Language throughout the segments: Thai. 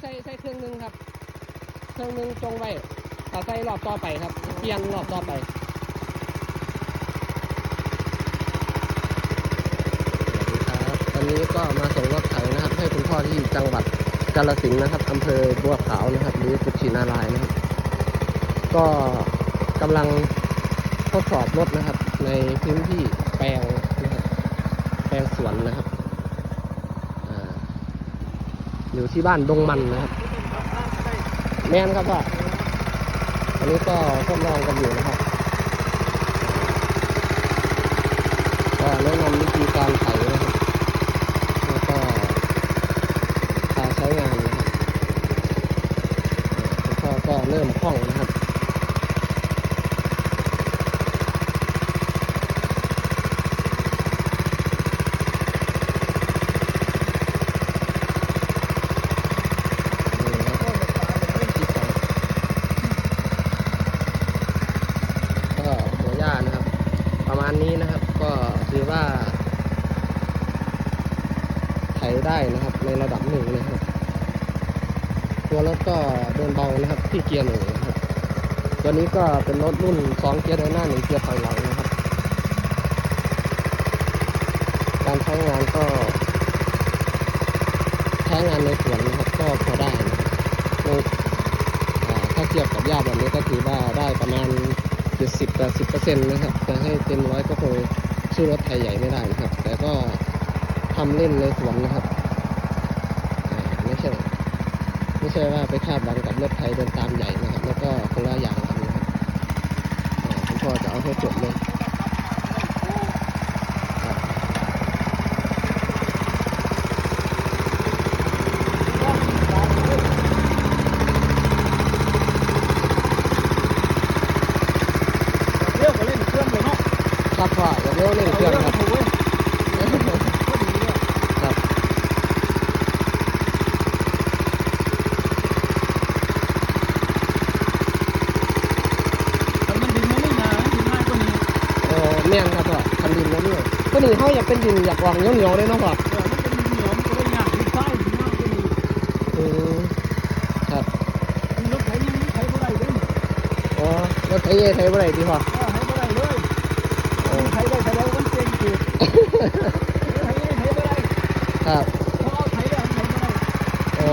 ใส่ใส่เครื่องหนึงครับ เครื่องหนึงจงไว้ถ้าใส่รอบต่อไปครับ เปลี่ยนรอบต่อไปครับตอนนี้ก็มาส่งรถไถนะครับ ให้คุณพ่อที่จังหวัดกาฬสินธุ์นะครับอำเภอบัวขาวนะครับ หรือกุชินารายนะครับ ก็กำลังทดสอบรถนะครับ ในพื้นที่แปลงนะครับแปลงสวนนะครับอ่า อยู่ที่บ้านดงมันนะครับ แม่นครับว่าอันนี้ก็ทดลองกันอยู่นะครับก็แนะนำวิธีการไถนะครับแล้วก็การใช้งานนะครับแล้วก็เริ่มคล่องนะครับ ก็ หญ้านะครับ ประมาณนี้นะครับก็ถือว่าไถได้นะครับ ในระดับหนึ่งนะครับ ตัวรถก็เดินเบานะครับ ที่เกียร์หนึ่งนะครับ ตัวนี้ก็เป็นรถรุ่นสองเกียร์เดินหน้าหนึ่งเกียร์ถอยหลังนะครับ การใช้งานก็ใช้งานในสวนนะครับ ก็พอได้นะครับถ้าเทียบกับหญ้าแบบนี้ก็ถือว่าได้ประมาณ จ็ดสิบแปดสิบเปอร์เซ็นต์นะครับ จะให้เต็มร้อยก็คงสู้รถไทยใหญ่ไม่ได้นะครับ แต่ก็ทำเล่นในสวนนะครับไม่ใช่ไม่ใช่ว่าไปคาดหวังกับรถไทยเดินตามใหญ่นะครับ แล้วก็คนละอย่างกันนะครับคุณพ่อจะเอาให้จบเลยครับ เรียกว่าเล่นเครื่องเลยเนาะ ครับพ่ออย่าเร็วเล่นเครื่องครับกเว้ยครับมันดินมันไม่หนาดินง่ายกว่านี้โอ้แม่นครับพ่อคันดินแล้วเนี่ยตัวนี้เขาอยากเป็นดินอยากวางเหนียวๆเลยเนาะพ่อเออมันเป็นดินเหนียวมันก็เลยหยาบดินทรดินง่ายกว่านี้อืมครับมีรถไถยังไถบ่ได้เลยอ๋อรถไถเย่ไถบ่ได้ดีพ่อย โอ้ ไถได้แต่เรามันเก่งเกินไถยังไถบ่ได้ ครับ พอเอาไถได้ไถบ่ได้ อ๋อ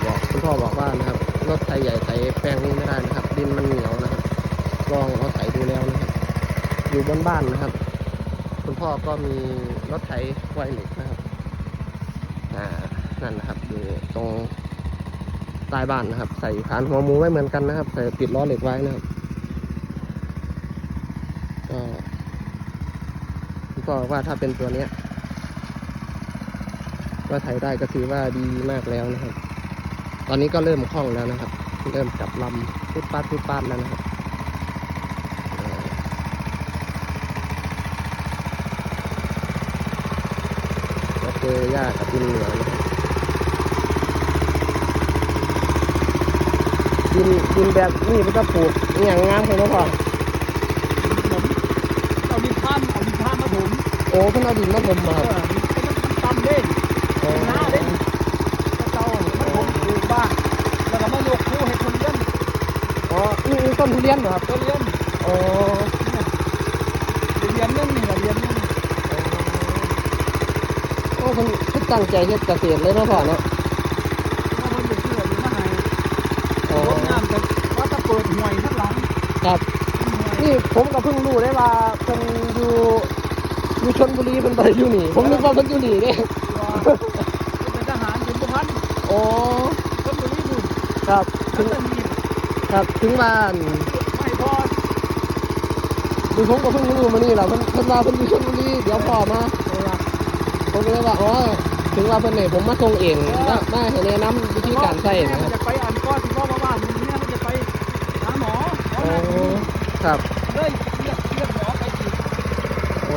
เหนียว พ่อ บอกคุณพ่อบอกว่านะครับรถไถใหญ่ไถแปลงนี้ไม่ได้นะครับ ดินมันเหนียวนะครับลองเอาไถดูแล้วนะครับ อยู่บนบ้านนะครับ คุณพ่อก็มีรถไถไวเหล็กนะครับอ่านั่นนะครับอยู่ตรงใต้บ้านนะครับ ใส่ฐานหัวมูไว้เหมือนกันนะครับ ใส่ปิดล้อเหล็กไว้นะครับก็คุณพ่อว่าถ้าเป็นตัวเนี้ยก็ไถได้ก็ถือว่าดีมากแล้วนะครับ ตอนนี้ก็เริ่มคล่องแล้วนะครับ เริ่มจับลำพุดปาดพุดปาดแล้วนะครับอ่าก็เจอหญ้ากับดินเหนียวนะครับดินดินแบบนี้มันก็ปลูกอหย่างงามเลยเนาะพ่อผมเอาดินท่านเอาดินท่านมาถมโอ้เพิ่นเอาดินมาถมมา เอ ครับ อมันต่ำเด้ โอ้ หน้าเด้ก็เจ้ามันถมปลูกบ้านแล้วก็มายกคู่ให้คนเลี้ยง อ๋อนี่นี่ ต้นทุเรียนเหรอครับก็เลี้ยงโอ้เรียนนึงนี่แหละเรียนนึงโอ้เพิ่นเพิ่นตั้งใจเฮ็ดเกษตรเลยเนาะพ่อเนาะว่ามันเป็นเชื่ออยู่มาให้โอ้รถน้ำแต่ว่าจะเปิดห่วยข้างหลังครับห่วยนี่ผมก็เพิ่งรู้ได้ว่าเพิ่นอยู่อยู่ชลบุรีเพิ่นบ่ได้อยู่นี่ ผมนึกว่าเพิ่นอยู่นี่เด้ว่าเป็นทหารเป็นทหารโอ้ต้นบุรีบุญครับถึถึงงจะมี ครับถึงบ้านไม่พอดูผมก็เพิ่งรู้มานี่แหละเพิ่นเพิ่นว่าเพิ่นอยู่ชลบุรีเดี๋ยวพ่อมาผมก็เลยว่าอ๋อถึงว่าเพิ่นเนี่ยผมมาส่งเองมามาให้แนะนำวิธีการใช้นะครับจะไปอ่านก้อนที่ว่าบ้านนี้เนี่ยมันจะไปหาหมอหมอโอ้นั่นครับเลยเรียกเรียกหมอไปฉีดโอ้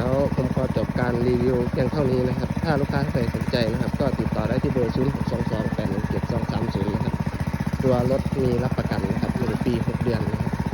ดี๋ยวผมขอจบการรีวิวเพียงเท่านี้นะครับ ถ้าลูกค้าใครสนใจนะครับ ก็ติดต่อได้ที่เบอร์ 0 6 2 2 8 1 7 2 3 0 นะครับ ตัวรถมีรับประกันนะครับ1ปี6เดือนนะครับ